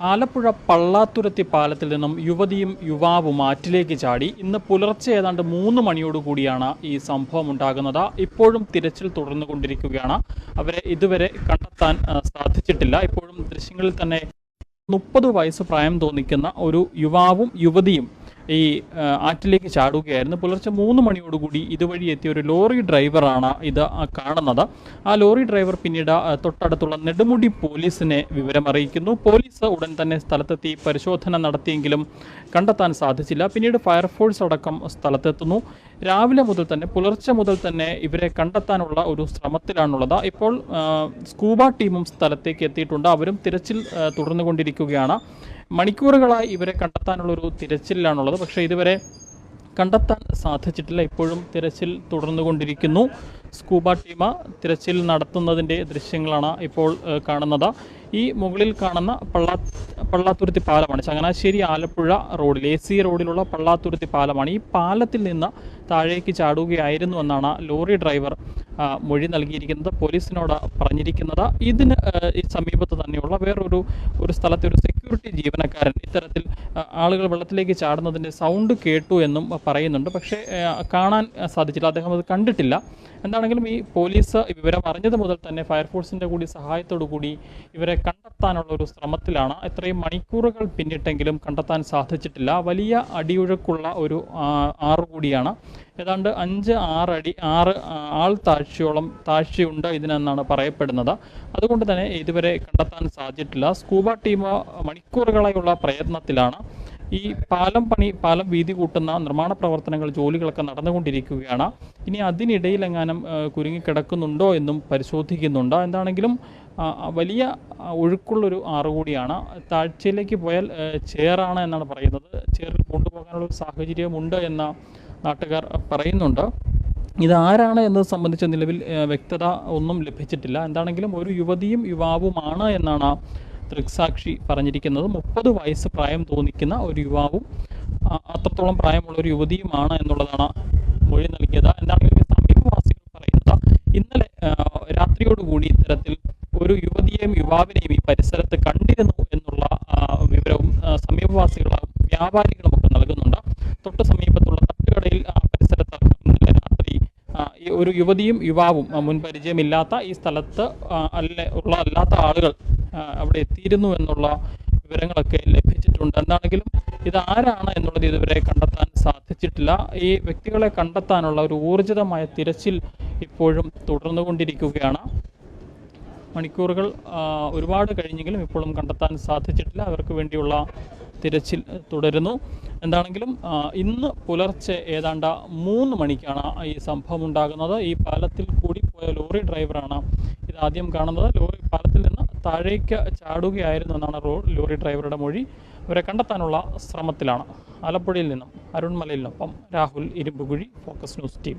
ആലപ്പുഴ പള്ളാത്തുരത്തി പാലത്തിൽ നിന്നും യുവതിയും യുവാവും ആറ്റിലേക്ക് ചാടി. ഇന്ന് പുലർച്ചെ ഏതാണ്ട് മൂന്ന് മണിയോടുകൂടിയാണ് ഈ സംഭവം ഉണ്ടാകുന്നത്. ഇപ്പോഴും തിരച്ചിൽ തുടർന്നുകൊണ്ടിരിക്കുകയാണ്. അവരെ ഇതുവരെ കണ്ടെത്താൻ സാധിച്ചിട്ടില്ല. ഇപ്പോഴും ദൃശ്യങ്ങളിൽ തന്നെ മുപ്പത് വയസ്സ് പ്രായം തോന്നിക്കുന്ന ഒരു യുവാവും യുവതിയും ഈ ആറ്റിലേക്ക് ചാടുകയായിരുന്നു. പുലർച്ചെ മൂന്ന് മണിയോടുകൂടി ഇതുവഴി എത്തിയ ഒരു ലോറി ഡ്രൈവറാണ് ഇത് കാണുന്നത്. ആ ലോറി ഡ്രൈവർ പിന്നീട് തൊട്ടടുത്തുള്ള നെടുമുടി പോലീസിനെ വിവരമറിയിക്കുന്നു പോലീസ് ഉടൻ തന്നെ സ്ഥലത്തെത്തി പരിശോധന നടത്തിയെങ്കിലും കണ്ടെത്താൻ സാധിച്ചില്ല. പിന്നീട് ഫയർഫോഴ്സ് അടക്കം സ്ഥലത്തെത്തുന്നു. രാവിലെ മുതൽ തന്നെ പുലർച്ചെ മുതൽ തന്നെ ഇവരെ കണ്ടെത്താനുള്ള ഒരു ശ്രമത്തിലാണുള്ളത്. ഇപ്പോൾ സ്കൂബ ടീമും സ്ഥലത്തേക്ക് എത്തിയിട്ടുണ്ട്. അവരും തിരച്ചിൽ തുടർന്നുകൊണ്ടിരിക്കുകയാണ്. മണിക്കൂറുകളായി ഇവരെ കണ്ടെത്താനുള്ള ഒരു തിരച്ചിലാണുള്ളത്. പക്ഷേ ഇതുവരെ കണ്ടെത്താൻ സാധിച്ചിട്ടില്ല. ഇപ്പോഴും തിരച്ചിൽ തുടർന്നുകൊണ്ടിരിക്കുന്നു. സ്കൂബ ടീമ തിരച്ചിൽ നടത്തുന്നതിന്റെ ദൃശ്യങ്ങളാണ് ഇപ്പോൾ കാണുന്നത്. ഈ മുകളിൽ കാണുന്ന പള്ളാ പള്ളാത്തുരുത്തി പാലമാണ്. ചങ്ങനാശ്ശേരി ആലപ്പുഴ റോഡിൽ എ സി റോഡിലുള്ള പള്ളാത്തുരുത്തി പാലമാണ്. ഈ പാലത്തിൽ നിന്ന് താഴേക്ക് ചാടുകയായിരുന്നു എന്നാണ് ലോറി ഡ്രൈവർ മൊഴി നൽകിയിരിക്കുന്നത് പോലീസിനോട് പറഞ്ഞിരിക്കുന്നത്. ഇതിന് ഈ സമീപത്ത് തന്നെയുള്ള വേറൊരു ഒരു സ്ഥലത്തെ ഒരു സെക്യൂരിറ്റി ജീവനക്കാരൻ. ഇത്തരത്തിൽ ആളുകൾ വെള്ളത്തിലേക്ക് ചാടുന്നതിന്റെ സൗണ്ട് കേട്ടു എന്നും പറയുന്നുണ്ട്. പക്ഷേ കാണാൻ സാധിച്ചില്ല. അദ്ദേഹം അത് കണ്ടിട്ടില്ല. എന്താണെങ്കിലും ഈ പോലീസ് വിവരം അറിഞ്ഞത് മുതൽ തന്നെ ഫയർഫോഴ്സിന്റെ കൂടി സഹായത്തോടു കൂടി ഇവരെ കണ്ടെത്താനുള്ള ഒരു ശ്രമത്തിലാണ്. ഇത്രയും മണിക്കൂറുകൾ പിന്നിട്ടെങ്കിലും കണ്ടെത്താൻ സാധിച്ചിട്ടില്ല. വലിയ അടിയൊഴുക്കുള്ള ഒരു ആറ് കൂടിയാണ്. ഏതാണ്ട് അഞ്ച് ആറടി ആറ് ആൾ താഴ്ചയോളം താഴ്ചയുണ്ട് ഇതിനെന്നാണ് പറയപ്പെടുന്നത്. അതുകൊണ്ട് തന്നെ ഇതുവരെ കണ്ടെത്താൻ സാധിച്ചിട്ടില്ല. സ്കൂബ ടീം മണിക്കൂറുകളായുള്ള പ്രയത്നത്തിലാണ് ഈ പാലം പണി പാലം വീതി കൂട്ടുന്ന നിർമ്മാണ പ്രവർത്തനങ്ങൾ ജോലികളൊക്കെ നടന്നുകൊണ്ടിരിക്കുകയാണ്. ഇനി അതിനിടയിൽ എങ്ങാനും കുരുങ്ങിക്കിടക്കുന്നുണ്ടോ എന്നും പരിശോധിക്കുന്നുണ്ട്. എന്താണെങ്കിലും വലിയ ഒഴുക്കുള്ളൊരു ആറ് കൂടിയാണ്. താഴ്ചയിലേക്ക് പോയാൽ ചേറാണ് എന്നാണ് പറയുന്നത്. ചേറിൽ കൊണ്ടുപോകാനുള്ള സാഹചര്യമുണ്ട് എന്ന നാട്ടുകാർ പറയുന്നുണ്ട്. ഇതാരാണ് എന്നത് സംബന്ധിച്ച നിലവിൽ വ്യക്തത ഒന്നും ലഭിച്ചിട്ടില്ല. എന്താണെങ്കിലും ഒരു യുവതിയും യുവാവുമാണ് എന്നാണ് ദൃക്സാക്ഷി പറഞ്ഞിരിക്കുന്നത്. മുപ്പത് വയസ്സ് പ്രായം തോന്നിക്കുന്ന ഒരു യുവാവും അത്രത്തോളം പ്രായമുള്ള ഒരു യുവതിയുമാണ് എന്നുള്ളതാണ് മൊഴി നൽകിയത്. എന്താണെങ്കിലും സമീപവാസികൾ പറയുന്നത് ഇന്നലെ രാത്രിയോടുകൂടി ഇത്തരത്തിൽ ഒരു യുവതിയെയും യുവാവിനെയും ഈ പരിസരത്ത് കണ്ടിരുന്നു എന്നുള്ള വിവരവും സമീപവാസികളും വ്യാപാരികളും ഒക്കെ നൽകുന്നുണ്ട്. തൊട്ട് സമീപത്തുള്ള തട്ടുകടയിൽ ആ പരിസരത്ത് ഇന്നലെ രാത്രി ആ, ഈ ഒരു യുവതിയും യുവാവും മുൻപരിചയമില്ലാത്ത ഈ സ്ഥലത്ത് അല്ലെ ഉള്ള അല്ലാത്ത ആളുകൾ അവിടെ എത്തിയിരുന്നു എന്നുള്ള വിവരങ്ങളൊക്കെ ലഭിച്ചിട്ടുണ്ട്. എന്താണെങ്കിലും ഇത് ആരാണ് എന്നുള്ളത് ഇതുവരെ കണ്ടെത്താൻ സാധിച്ചിട്ടില്ല. ഈ വ്യക്തികളെ കണ്ടെത്താനുള്ള ഒരു ഊർജിതമായ തിരച്ചിൽ ഇപ്പോഴും തുടർന്നുകൊണ്ടിരിക്കുകയാണ്. മണിക്കൂറുകൾ ഒരുപാട് കഴിഞ്ഞെങ്കിലും ഇപ്പോഴും കണ്ടെത്താൻ സാധിച്ചിട്ടില്ല. അവർക്ക് വേണ്ടിയുള്ള തിരച്ചിൽ തുടരുന്നു. എന്താണെങ്കിലും ഇന്ന് പുലർച്ചെ ഏതാണ്ട് മൂന്ന് മണിക്കാണ് ഈ സംഭവം ഉണ്ടാകുന്നത്. ഈ പാലത്തിൽ കൂടി പോയ ലോറി ഡ്രൈവറാണ് ഇത് ആദ്യം കാണുന്നത്. ലോറി പാലത്തിൽ നിന്ന് താഴേക്ക് ചാടുകയായിരുന്നു എന്നാണ് ലോറി ഡ്രൈവറുടെ മൊഴി. ഇവരെ കണ്ടെത്താനുള്ള ശ്രമത്തിലാണ്. ആലപ്പുഴയിൽ നിന്നും അരുൺമലയിൽ നിന്നൊപ്പം Rahul Irumbukuzhi focus news T